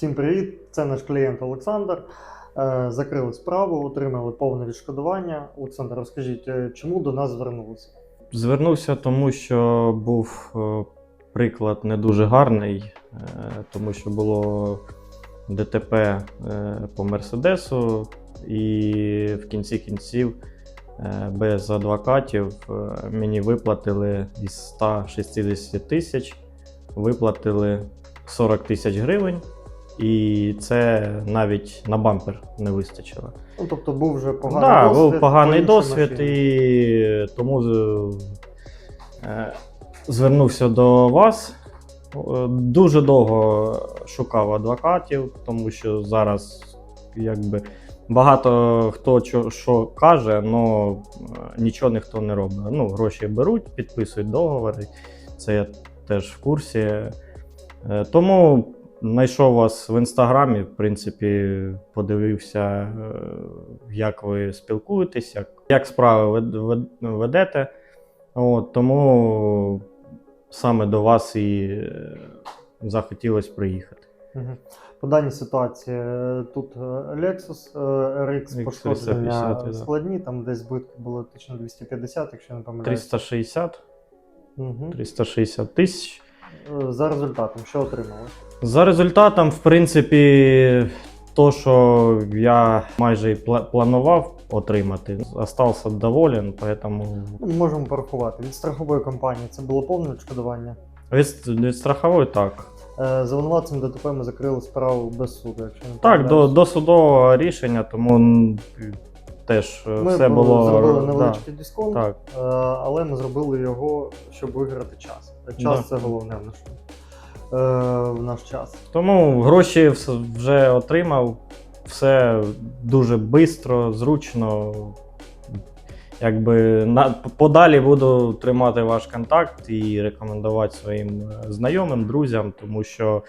Всім привіт! Це наш клієнт Олександр. Е, Закрили справу, отримали повне відшкодування. Олександр, розкажіть, е, чому до нас звернулися? Звернувся, тому що був е, приклад не дуже гарний, тому що було ДТП по Мерседесу, і в кінці кінців без адвокатів мені виплатили із 160 тисяч, виплатили 40 тисяч гривень, і це навіть на бампер не вистачило. Ну, тобто був вже поганий да, досвід. був поганий по досвід, машині. і тому е, звернувся до вас. Е, Дуже довго шукав адвокатів, тому що зараз якби багато хто що каже, але нічого ніхто не робить. Ну, гроші беруть, підписують договори. Це я теж в курсі. Е, Тому знайшов вас в інстаграмі, в принципі, подивився, е, як ви спілкуєтесь, як, як справи вед- вед- ведете. От, тому саме до вас і е, захотілося приїхати. По даній ситуації е, тут Lexus RX пошкодження 350, да. складні, там десь збитки було точно 250, якщо не помиляюсь. 360, Мгм. 360 тисяч. За результатом, що отримали? За результатом, в принципі, то, що я майже і планував отримати, остався доволен, поэтому Ну, Можемо порахувати. Від страхової компанії це було повне відшкодування. від, від страхової так. Е, За винуватцем ДТП ми закрили справу без суду, якщо не Так, до, до судового рішення, тому теж е, Ми все бу- було зробили да, невеличкий дисконт, так. е, але ми зробили його, щоб виграти час. Час Да. це головне в наш, е, в наш час. Тому гроші вже отримав, все дуже швидко, зручно. Якби на, подалі буду тримати ваш контакт і рекомендувати своїм е, знайомим, друзям, тому що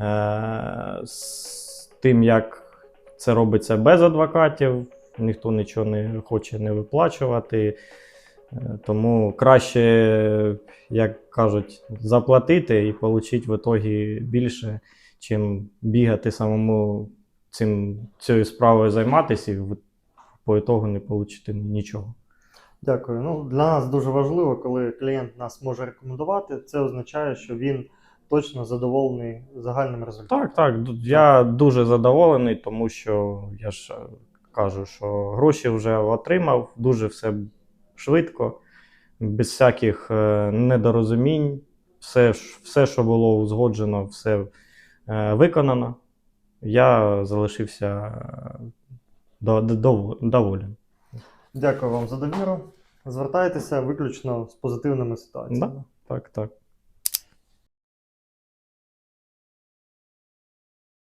е, з тим, як це робиться без адвокатів, ніхто нічого не хоче не виплачувати. Тому краще, як кажуть, заплатити і отримати в ітогі більше, чим бігати самому цим, цією справою займатися і по ітогу не отримати нічого. Дякую. Ну, для нас дуже важливо, коли клієнт нас може рекомендувати. Це означає, що він точно задоволений загальним результатом. Так, так. Я дуже задоволений, тому що я ж е, кажу, що гроші вже отримав, дуже все швидко, без всяких е, недорозумінь. Все, все, що було узгоджено, все е, виконано. Я залишився е, до- до- дов- доволен. Дякую вам за довіру. Звертайтеся виключно з позитивними ситуаціями. Так, так.